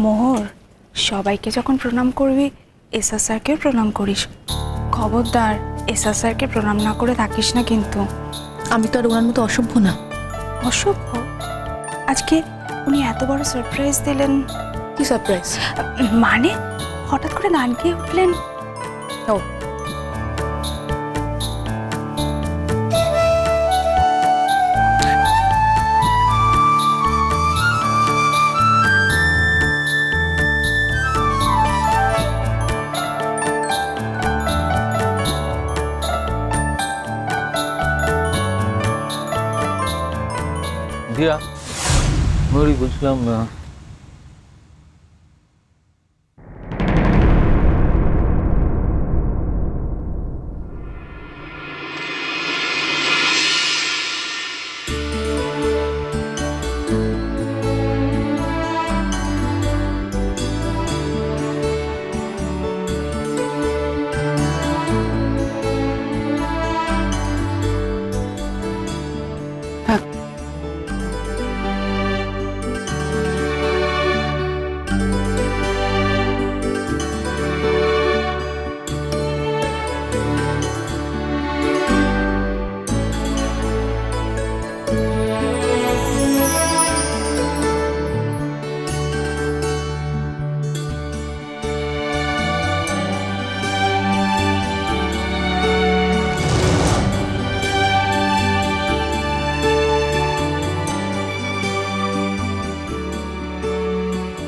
মোহর সবাইকে যখন প্রণাম করবি এসআর স্যারকেও প্রণাম করিস। খবরদার এসআর স্যারকে প্রণাম না করে থাকিস না কিন্তু। আমি তো আর ওনার মতো অসভ্য না। অসভ্য? আজকে উনি এত বড় সারপ্রাইজ দিলেন। কি সারপ্রাইজ মানে হঠাৎ করে গান গিয়ে উঠলেন? ও दिया मेरी कुछ काम में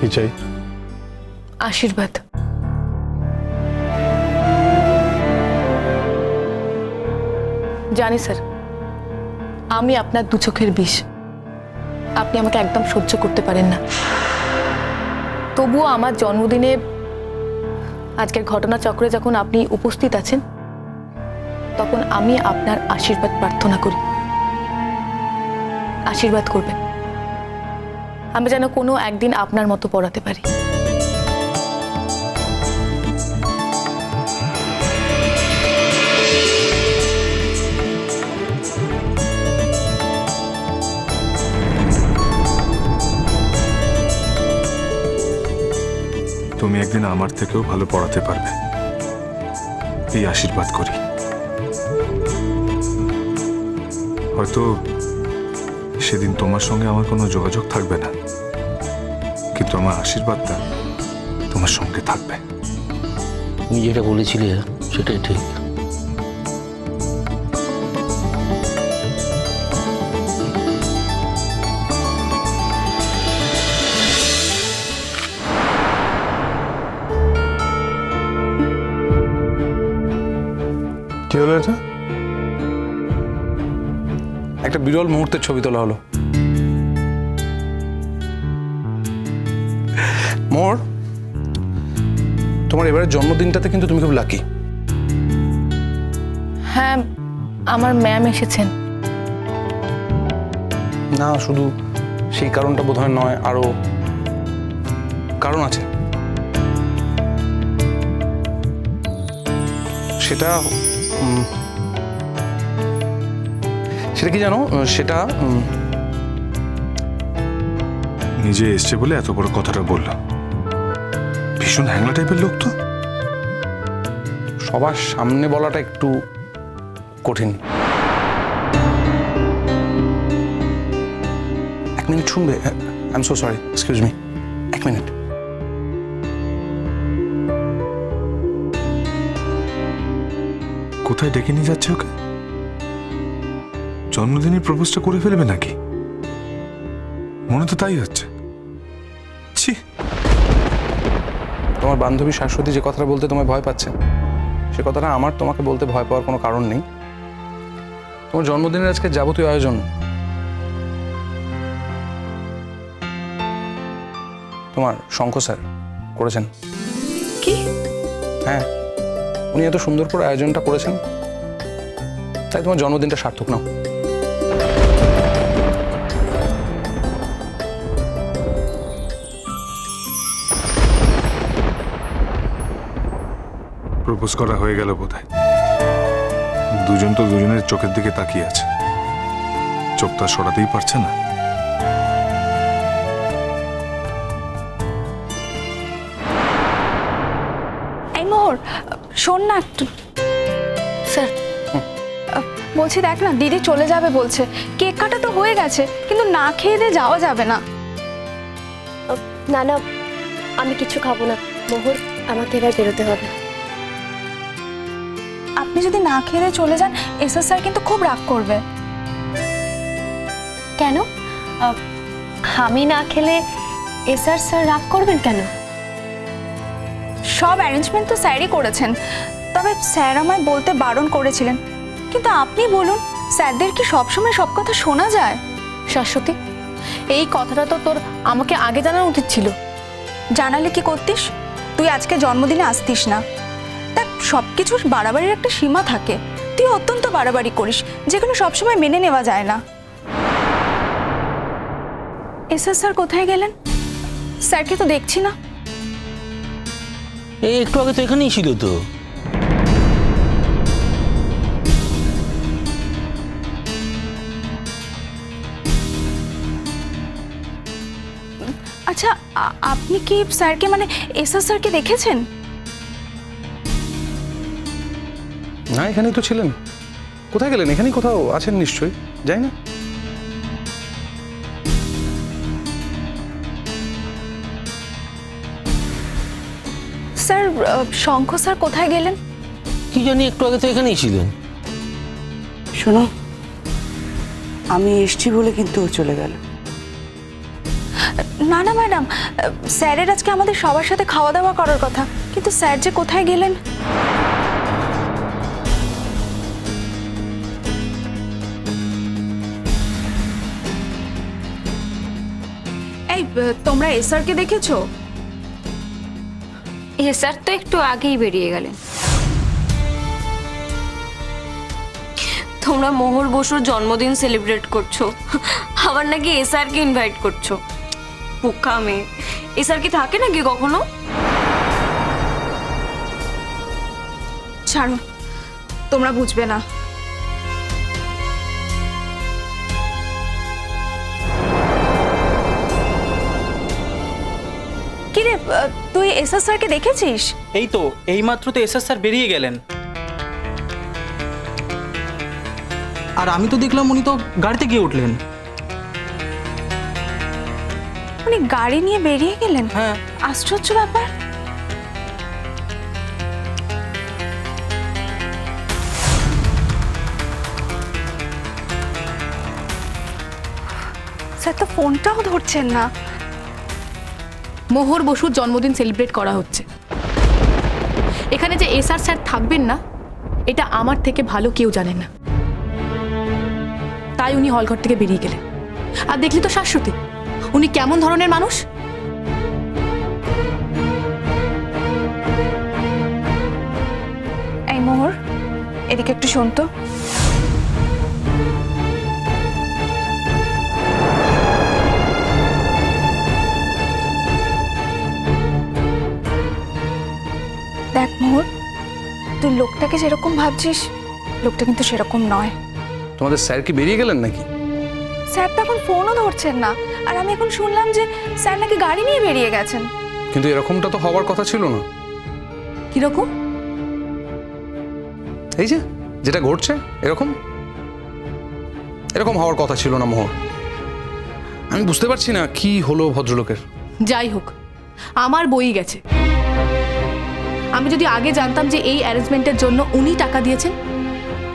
কি চাই? আশীর্বাদ। জানি স্যার, আমি আপনার দু চোখের বিষ। আপনি আমাকে একদম সহ্য করতে পারেন না। তবুও আমার জন্মদিনে আজকের ঘটনাচক্রে যখন আপনি উপস্থিত আছেন, তখন আমি আপনার আশীর্বাদ প্রার্থনা করি। আশীর্বাদ করবেন। আমি যেন কোনো একদিন আপনার মতো পড়াতে পারি। তুমি একদিন আমার থেকেও ভালো পড়াতে পারবে। এই আশীর্বাদ করি। হয়তো সেদিন তোমার সঙ্গে আমার কোনো যোগাযোগ থাকবে না। কিন্তু আমার আশীর্বাদটা তোমার সঙ্গে থাকবে। তুমি যেটা বলেছিলে সেটাই ঠিক। কি হলো এটা? একটা বিরল মুহূর্তের ছবি তোলা হলো। মোর তোমার এবারের জন্মদিনটাতে কিন্তু তুমি খুব লাকি হ্যাঁ আমার ম্যাম এসেছেন। না শুধু সেই কারণটা বোধহয় নয় আরও কারণ আছে। সেটা সেটা কি জানো? সেটা নিজে এসছে বলে এত বড় কথাটা বলল ভীষণ হ্যাংলা টাইপের লোক তো। সবার সামনে বলাটা একটু কঠিন। এক মিনিট শুনবে? I am so sorry excuse me এক মিনিট। কোথায় ডেকে নিয়ে যাচ্ছে ওকে? জন্মদিনের প্রপোজটা করে ফেলবে নাকি? মনে তো তাই হচ্ছে। ছি! তোমার বান্ধবী শাশ্বতী যে কথাটা বলতে তোমায় ভয় পাচ্ছে সে কথাটা আমার তোমাকে বলতে ভয় পাওয়ার কোনো কারণ নেই। তোমার জন্মদিনের আজকে যাবতীয় আয়োজন। তোমার শঙ্খ স্যার করেছেন। কি? হ্যাঁ উনি এত সুন্দর করে আয়োজনটা করেছেন। তাই তোমার জন্মদিনটা সার্থক নাও। প্রপোজ করা হয়ে গেল বোধ দুজন তো দুজনের চোখের দিকে তাকিয়ে আছে। চোখ তা সরাতেই পারছে না। শোন না একটু। স্যার বলছি দেখ না দিদি চলে যাবে বলছে। কেক কাটা তো হয়ে গেছে কিন্তু না খেয়ে দিয়ে যাওয়া যাবে না। না না আমি কিছু খাব না। মোহর আমাকে এবার বেরোতে হবে। আপনি যদি না খেয়ে চলে যান এস এসএস স্যার কিন্তু খুব রাগ করবে। কেন? আমি না খেলে এসআর স্যার রাগ করবেন কেন? সব অ্যারেঞ্জমেন্ট তো স্যারই করেছেন। তবে স্যার আমায় বলতে বারণ করেছিলেন। কিন্তু আপনি বলুন স্যারদের কি সবসময় সব কথা শোনা যায়? শাশ্বতী এই কথাটা তো তোর আমাকে আগে জানানো উচিত ছিল। জানালে কি করতিস? তুই আজকে জন্মদিনে আসতিস না। সব কিছুর বাড়াবাড়ির একটা সীমা থাকে। তুই অত্যন্ত বাড়াবাড়ি করিস যেগুলো সবসময় মেনে নেওয়া যায় না। এস এসএস স্যার কোথায় গেলেন? স্যারকে তো দেখছি না। এই একটু আগে তো এখানেই ছিল তো। আচ্ছা আপনি কি স্যারকে মানে এস এসএস স্যারকে দেখেছেন? না এখানেই তো ছিলেন। কোথায় গেলেন? এখানেই কোথাও আছেন নিশ্চয়ই যাই না। স্যার শঙ্খ স্যার কোথায় গেলেন? কি জানি একটু আগে তো এখানেই ছিলেন। শোনো আমি এসছি বলে কিন্তু ও চলে গেল। না না ম্যাডাম স্যারের আজকে আমাদের সবার সাথে খাওয়া দাওয়া করার কথা। কিন্তু স্যার যে কোথায় গেলেন? আহ, তোমরা এসআরকে দেখেছ? এসআর তো একটু আগেই বেরিয়ে গেলেন তোমরা মোহর বসুর জন্মদিন সেলিব্রেট করছ। আবার নাকি এসআরকে ইনভাইট করছ। পোকা মেয়ে। এসআর কি থাকে নাকি কখনো? ছাড়ো তোমরা বুঝবে না। কিরে আহ, তুই এসআর স্যারকে দেখেছিস? এই তো এইমাত্র তো এসএস স্যার বেরিয়ে গেলেন। আর আমি তো দেখলাম উনি তো গাড়িতে গিয়ে উঠলেন। উনি গাড়ি নিয়ে বেরিয়ে গেলেন? হ্যাঁ। আশ্চর্য ব্যাপার। স্যার তো ফোনটাও ধরছেন না। মোহর বসুর জন্মদিন সেলিব্রেট করা হচ্ছে। এখানে যে এসআর স্যার থাকবেন না, এটা আমার থেকে ভালো কেউ জানেন না। তাই উনি হলঘর থেকে বেরিয়ে গেলেন। আর দেখলি তো শাশ্বতী, উনি কেমন ধরনের মানুষ? এই মোহর, এদিকে একটু শোন তো। দেখ মোহর তুই লোকটাকে যেরকম ভাবছিস লোকটা কিন্তু সেরকম নয়। তোমাদের স্যার কি বেরিয়ে গেলেন নাকি? স্যার তো এখন ফোনও ধরছেন না আর আমি এখন শুনলাম যে স্যার নাকি গাড়ি নিয়ে বেরিয়ে গেছেন। কিন্তু এরকমটা তো হওয়ার কথা ছিল না। কীরকম? এই যে যেটা ঘটছে এরকম? এরকম হওয়ার কথা ছিল না মোহর। আমি বুঝতে পারছি না কি হলো ভদ্রলোকের। যাই হোক আমার বই গেছে। আমি যদি আগে জানতাম যে এই অ্যারেঞ্জমেন্টের জন্য উনি টাকা দিয়েছেন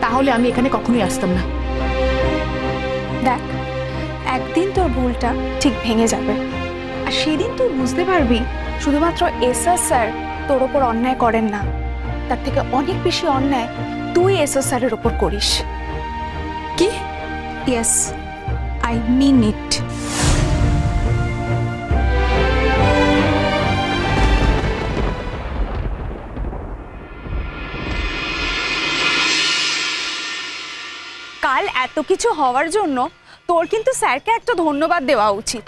তাহলে আমি এখানে কখনোই আসতাম না। দেখ একদিন তোর ভুলটা ঠিক ভেঙে যাবে। আর সেদিন তুই বুঝতে পারবি শুধুমাত্র এসআর স্যার তোর ওপর অন্যায় করেন না। তার থেকে অনেক বেশি অন্যায় তুই এসআর স্যারের ওপর করিস। কি? ইয়েস আই মিন ইট এত কিছু হওয়ার জন্য তোর কিন্তু স্যারকে একটা ধন্যবাদ দেওয়া উচিত।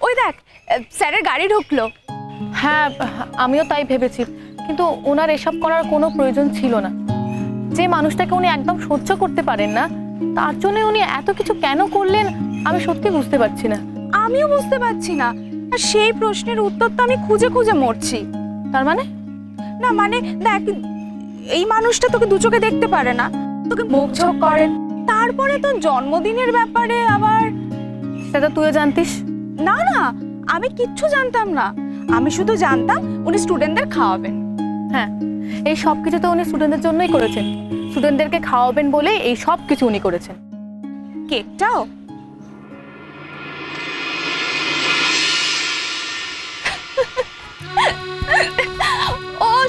ওই দেখ স্যারের গাড়ি ঢুকলো। হ্যাঁ আমিও তাই ভেবেছি। কিন্তু ওনার এসব করার কোনো প্রয়োজন ছিল না। যে মানুষটাকে উনি একদম সহ্য করতে পারেন না তার জন্য উনি এত কিছু কেন করলেন আমি সত্যি বুঝতে পারছি না। আমিও বুঝতে পারছি না। আর সেই প্রশ্নের উত্তর তো আমি খুঁজে খুঁজে মরছি। তার মানে? না মানে দেখ এই মানুষটা তোকে দু চোখে দেখতে পারে না। তোকে মুখ ঝোঁক করেন তারপরে তো জন্মদিনের ব্যাপারে আবার সেটা তুইও জানতিস। না না আমি কিচ্ছু জানতাম না। আমি শুধু জানতাম উনি স্টুডেন্টদের খাওয়াবেন। হ্যাঁ এই সব কিছু তো উনি স্টুডেন্টদের জন্যই করেছেন। স্টুডেন্টদেরকে খাওয়াবেন বলে এই সব কিছু উনি করেছেন। কেকটাও?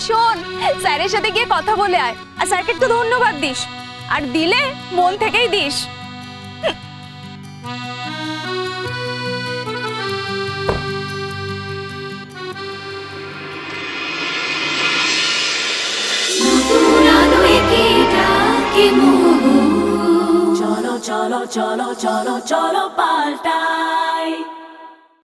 শোন, স্যারের সাথে গিয়ে কথা বলে আয়, আর স্যারকে একটু ধন্যবাদ দিস, আর দিলে মন থেকেই দিস। চলো চলো চলো চলো চলো পাল্টা